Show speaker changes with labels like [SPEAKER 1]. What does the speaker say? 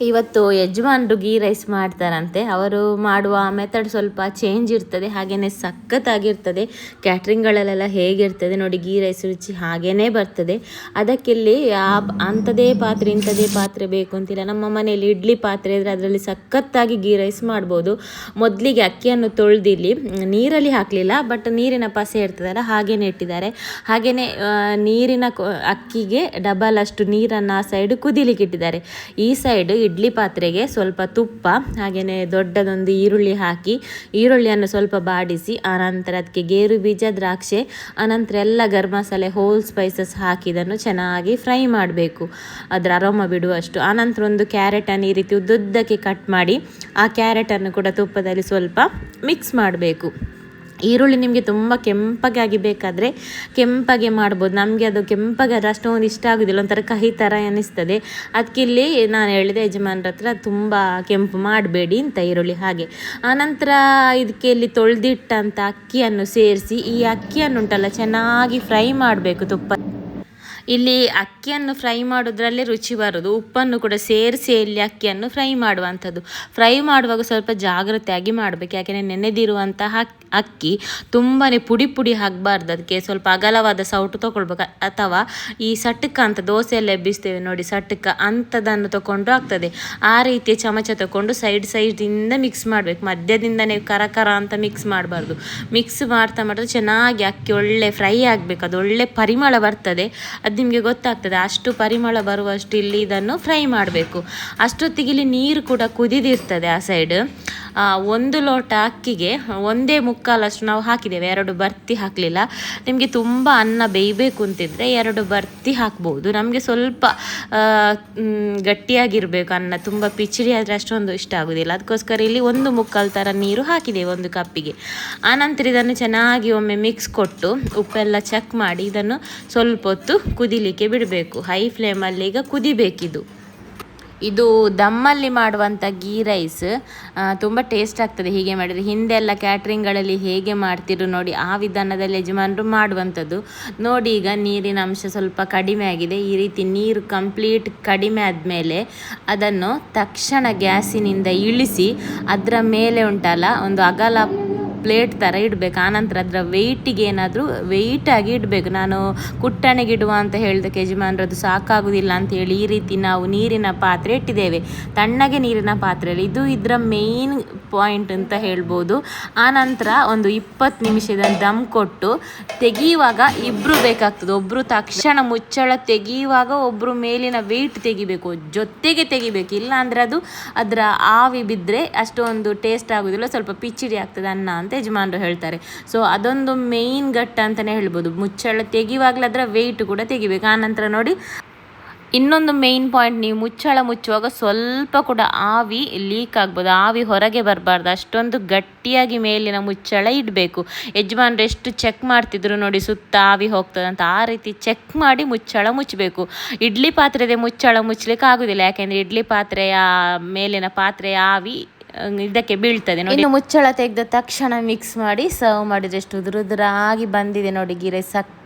[SPEAKER 1] ಇವತ್ತು ಯಜಮಾನ್ರು ಗೀ ರೈಸ್ ಮಾಡ್ತಾರಂತೆ. ಅವರು ಮಾಡುವ ಮೆಥಡ್ ಸ್ವಲ್ಪ ಚೇಂಜ್ ಇರ್ತದೆ ಹಾಗೆಯೇ ಸಖತ್ತಾಗಿರ್ತದೆ. ಕ್ಯಾಟ್ರಿಂಗ್ಗಳಲ್ಲೆಲ್ಲ ಹೇಗಿರ್ತದೆ ನೋಡಿ, ಗೀ ರೈಸ್ ರುಚಿ ಹಾಗೇ ಬರ್ತದೆ. ಅದಕ್ಕಿಲ್ಲಿ ಆ ಅಂಥದೇ ಪಾತ್ರೆ ಇಂಥದೇ ಪಾತ್ರೆ ಬೇಕು ಅಂತಿಲ್ಲ. ನಮ್ಮ ಮನೆಯಲ್ಲಿ ಇಡ್ಲಿ ಪಾತ್ರೆ ಇದ್ದರೆ ಅದರಲ್ಲಿ ಸಖತ್ತಾಗಿ ಗೀ ರೈಸ್ ಮಾಡ್ಬೋದು. ಮೊದಲಿಗೆ ಅಕ್ಕಿಯನ್ನು ತೊಳೆದಿಲ್ಲಿ, ನೀರಲ್ಲಿ ಹಾಕಲಿಲ್ಲ ಬಟ್ ನೀರಿನ ಪಸೆ ಇರ್ತದಲ್ಲ, ಹಾಗೇನೆ ಇಟ್ಟಿದ್ದಾರೆ. ಹಾಗೆಯೇ ನೀರಿನ ಅಕ್ಕಿಗೆ ಡಬಲ್ ಅಷ್ಟು ನೀರನ್ನು ಆ ಸೈಡ್ ಕುದಿಲಿಕ್ಕೆ ಇಟ್ಟಿದ್ದಾರೆ. ಈ ಸೈಡ್ ಇಡ್ಲಿ ಪಾತ್ರೆಗೆ ಸ್ವಲ್ಪ ತುಪ್ಪ ಹಾಗೆಯೇ ದೊಡ್ಡದೊಂದು ಈರುಳ್ಳಿ ಹಾಕಿ, ಈರುಳ್ಳಿಯನ್ನು ಸ್ವಲ್ಪ ಬಾಡಿಸಿ, ಆನಂತರ ಅದಕ್ಕೆ ಗೇರು ಬೀಜ, ದ್ರಾಕ್ಷೆ, ಆನಂತರ ಎಲ್ಲ ಗರಂ ಮಸಾಲೆ ಹೋಲ್ ಸ್ಪೈಸಸ್ ಹಾಕಿ ಇದನ್ನು ಚೆನ್ನಾಗಿ ಫ್ರೈ ಮಾಡಬೇಕು. ಅದರ ಅರೋಮ ಬಿಡುವಷ್ಟು. ಆನಂತರ ಒಂದು ಕ್ಯಾರೆಟನ್ನು ಈ ರೀತಿ ಉದ್ದುದ್ದಕ್ಕೆ ಕಟ್ ಮಾಡಿ, ಆ ಕ್ಯಾರೆಟನ್ನು ಕೂಡ ತುಪ್ಪದಲ್ಲಿ ಸ್ವಲ್ಪ ಮಿಕ್ಸ್ ಮಾಡಬೇಕು. ಈರುಳ್ಳಿ ನಿಮಗೆ ತುಂಬ ಕೆಂಪಗೆ ಆಗಿ ಬೇಕಾದರೆ ಕೆಂಪಗೆ ಮಾಡ್ಬೋದು. ನಮಗೆ ಅದು ಕೆಂಪಗೆ ಅಷ್ಟೊಂದು ಇಷ್ಟ ಆಗೋದಿಲ್ಲ, ಒಂಥರ ಕಹಿ ಥರ ಅನ್ನಿಸ್ತದೆ ಅದಕ್ಕೆ ಇಲ್ಲಿ ನಾನು ಹೇಳಿದೆ ಯಜಮಾನ್ರ ಹತ್ರ ತುಂಬ ಕೆಂಪು ಮಾಡಬೇಡಿ ಅಂತ ಈರುಳ್ಳಿ ಹಾಗೆ. ಆನಂತರ ಇದಕ್ಕೆ ಇಲ್ಲಿ ತೊಳೆದಿಟ್ಟಂಥ ಅಕ್ಕಿಯನ್ನು ಸೇರಿಸಿ, ಈ ಅಕ್ಕಿಯನ್ನು ಉಂಟಲ್ಲ, ಚೆನ್ನಾಗಿ ಫ್ರೈ ಮಾಡಬೇಕು ತುಪ್ಪ. ಇಲ್ಲಿ ಅಕ್ಕಿಯನ್ನು ಫ್ರೈ ಮಾಡೋದ್ರಲ್ಲೇ ರುಚಿ ಬರೋದು. ಉಪ್ಪನ್ನು ಕೂಡ ಸೇರಿಸಿ ಇಲ್ಲಿ ಅಕ್ಕಿಯನ್ನು ಫ್ರೈ ಮಾಡುವಂಥದ್ದು. ಫ್ರೈ ಮಾಡುವಾಗ ಸ್ವಲ್ಪ ಜಾಗ್ರತೆಯಾಗಿ ಮಾಡಬೇಕು. ಯಾಕೆಂದರೆ ನೆನೆದಿರುವಂತಹ ಅಕ್ಕಿ ತುಂಬಾ ಪುಡಿ ಪುಡಿ ಆಗಬಾರ್ದು. ಅದಕ್ಕೆ ಸ್ವಲ್ಪ ಅಗಲವಾದ ಸೌಟು ತೊಗೊಳ್ಬೇಕು. ಅಥವಾ ಈ ಸಟ್ಟಕ ಅಂತ ದೋಸೆಯಲ್ಲಿ ಎಬ್ಬಿಸ್ತೇವೆ ನೋಡಿ ಸಟ್ಟಕ ಅಂಥದ್ದನ್ನು ತಗೊಂಡು ಆಗ್ತದೆ. ಆ ರೀತಿಯ ಚಮಚ ತಗೊಂಡು ಸೈಡ್ ಸೈಡಿಂದ ಮಿಕ್ಸ್ ಮಾಡಬೇಕು. ಮಧ್ಯದಿಂದನೇ ಕರ ಅಂತ ಮಿಕ್ಸ್ ಮಾಡಬಾರ್ದು. ಮಿಕ್ಸ್ ಮಾಡ್ತಾ ಮಾಡಿದ್ರೆ ಚೆನ್ನಾಗಿ ಅಕ್ಕಿ ಒಳ್ಳೆ ಫ್ರೈ ಆಗಬೇಕು. ಅದು ಒಳ್ಳೆ ಪರಿಮಳ ಬರ್ತದೆ. ಅದು ನಿಮಗೆ ಗೊತ್ತಾಗ್ತದೆ. ಅಷ್ಟು ಪರಿಮಳ ಬರುವಷ್ಟು ಇಲ್ಲಿ ಇದನ್ನು ಫ್ರೈ ಮಾಡಬೇಕು. ಅಷ್ಟೊತ್ತಿಗೆ ಇಲ್ಲಿ ನೀರು ಕೂಡ ಕುದಿದಿರ್ತದೆ ಆ ಸೈಡ್ ಒಂದು ಲೋಟ ಅಕ್ಕಿಗೆ ಒಂದೇ ಮುಕ್ಕಾಲಷ್ಟು ನಾವು ಹಾಕಿದ್ದೇವೆ. ಎರಡು ಬರ್ತಿ ಹಾಕಲಿಲ್ಲ. ನಿಮಗೆ ತುಂಬ ಅನ್ನ ಬೇಯಬೇಕು ಅಂತಿದ್ರೆ ಎರಡು ಬರ್ತಿ ಹಾಕ್ಬೋದು. ನಮಗೆ ಸ್ವಲ್ಪ ಗಟ್ಟಿಯಾಗಿರಬೇಕು ಅನ್ನ. ತುಂಬ ಪಿಚಿರಿ ಆದರೆ ಅಷ್ಟೊಂದು ಇಷ್ಟ ಆಗೋದಿಲ್ಲ. ಅದಕ್ಕೋಸ್ಕರ ಇಲ್ಲಿ ಒಂದು ಮುಕ್ಕಾಲು ಥರ ನೀರು ಹಾಕಿದ್ದೇವೆ ಒಂದು ಕಪ್ಪಿಗೆ. ಆನಂತರ ಇದನ್ನು ಚೆನ್ನಾಗಿ ಒಮ್ಮೆ ಮಿಕ್ಸ್ ಕೊಟ್ಟು ಉಪ್ಪೆಲ್ಲ ಚೆಕ್ ಮಾಡಿ ಇದನ್ನು ಸ್ವಲ್ಪ ಹೊತ್ತು ಕುದಿಲಿಕ್ಕೆ ಬಿಡಬೇಕು. ಹೈ ಫ್ಲೇಮಲ್ಲಿ ಈಗ ಕುದಿಬೇಕಿದು. ಇದು ದಮ್ಮಲ್ಲಿ ಮಾಡುವಂಥ ಗೀ ರೈಸ್ ತುಂಬ ಟೇಸ್ಟ್ ಆಗ್ತದೆ ಹೀಗೆ ಮಾಡಿದರೆ. ಹಿಂದೆಲ್ಲ ಕ್ಯಾಟ್ರಿಂಗ್ಗಳಲ್ಲಿ ಹೇಗೆ ಮಾಡ್ತಿರು ನೋಡಿ, ಆ ವಿಧಾನದಲ್ಲಿ ಯಜಮಾನರು ಮಾಡುವಂಥದ್ದು. ನೋಡಿ ಈಗ ನೀರಿನ ಅಂಶ ಸ್ವಲ್ಪ ಕಡಿಮೆ ಆಗಿದೆ. ಈ ರೀತಿ ನೀರು ಕಂಪ್ಲೀಟ್ ಕಡಿಮೆ ಆದಮೇಲೆ ಅದನ್ನು ತಕ್ಷಣ ಗ್ಯಾಸಿನಿಂದ ಇಳಿಸಿ, ಅದರ ಮೇಲೆ ಉಂಟಲ್ಲ, ಒಂದು ಅಗಲ ಪ್ಲೇಟ್ ಥರ ಇಡಬೇಕು. ಆನಂತರ ಅದರ ವೆಯ್ಟಿಗೆ ಏನಾದರೂ ವೆಯ್ಟಾಗಿ ಇಡಬೇಕು. ನಾನು ಕುಟ್ಟಣೆಗೆ ಇಡುವ ಅಂತ ಹೇಳಿದ ಯಜಮಾನ್ರದ್ದು ಸಾಕಾಗುವುದಿಲ್ಲ ಅಂತ ಹೇಳಿ ಈ ರೀತಿ ನಾವು ನೀರಿನ ಪಾತ್ರೆ ಇಟ್ಟಿದ್ದೇವೆ. ತಣ್ಣಗೆ ನೀರಿನ ಪಾತ್ರೆಯಲ್ಲಿ. ಇದು ಇದರ ಮೇಯ್ನ್ ಪಾಯಿಂಟ್ ಅಂತ ಹೇಳ್ಬೋದು. ಆನಂತರ ಒಂದು ಇಪ್ಪತ್ತು ನಿಮಿಷದ ದಮ್ ಕೊಟ್ಟು ತೆಗೆಯುವಾಗ ಇಬ್ಬರು ಬೇಕಾಗ್ತದೆ. ಒಬ್ಬರು ತಕ್ಷಣ ಮುಚ್ಚಳ ತೆಗೆಯುವಾಗ ಒಬ್ಬರು ಮೇಲಿನ ವೆಯ್ಟ್ ತೆಗಿಬೇಕು. ಜೊತೆಗೆ ತೆಗಿಬೇಕು. ಇಲ್ಲ ಅಂದರೆ ಅದು ಅದರ ಆವಿ ಬಿದ್ದರೆ ಅಷ್ಟೊಂದು ಟೇಸ್ಟ್ ಆಗೋದಿಲ್ಲ. ಸ್ವಲ್ಪ ಪಿಚ್ಚಿಡಿ ಆಗ್ತದೆ ಅನ್ನ ಅಂತ ಯಜಮಾನರು ಹೇಳ್ತಾರೆ. ಸೊ ಅದೊಂದು ಮೇಯ್ನ್ ಘಟ್ಟ ಅಂತಲೇ ಹೇಳ್ಬೋದು. ಮುಚ್ಚಳ ತೆಗೆಯುವಾಗಲೇ ಅದರ ವೆಯ್ಟ್ ಕೂಡ ತೆಗಿಬೇಕು. ಆನಂತರ ನೋಡಿ ಇನ್ನೊಂದು ಮೇಯ್ನ್ ಪಾಯಿಂಟ್ ನೀವು ಮುಚ್ಚಳ ಮುಚ್ಚುವಾಗ ಸ್ವಲ್ಪ ಕೂಡ ಆವಿ ಲೀಕ್ ಆಗ್ಬೋದು. ಆವಿ ಹೊರಗೆ ಬರಬಾರ್ದು. ಅಷ್ಟೊಂದು ಗಟ್ಟಿಯಾಗಿ ಮೇಲಿನ ಮುಚ್ಚಳ ಇಡಬೇಕು. ಯಜಮಾನ್ರು ಎಷ್ಟು ಚೆಕ್ ಮಾಡ್ತಿದ್ರು ನೋಡಿ ಸುತ್ತ ಆವಿ ಹೋಗ್ತದೆ ಅಂತ ಆ ರೀತಿ ಚೆಕ್ ಮಾಡಿ ಮುಚ್ಚಳ ಮುಚ್ಚಬೇಕು. ಇಡ್ಲಿ ಪಾತ್ರೆದೆ ಮುಚ್ಚಳ ಮುಚ್ಚಲಿಕ್ಕೆ ಆಗೋದಿಲ್ಲ. ಯಾಕೆಂದರೆ ಇಡ್ಲಿ ಪಾತ್ರೆಯ ಮೇಲಿನ ಪಾತ್ರೆಯ ಆವಿ ಇದಕ್ಕೆ ಬೀಳ್ತದೆ ನೋಡಿ. ಇನ್ನು ಮುಚ್ಚಳ ತೆಗೆದ ತಕ್ಷಣ ಮಿಕ್ಸ್ ಮಾಡಿ ಸರ್ವ್ ಮಾಡಿದ್ರೆ ಎಷ್ಟು ಉದುರುದುರಾಗಿ ಬಂದಿದೆ ನೋಡಿ ಗಿರೆ ಸಕ್ಕ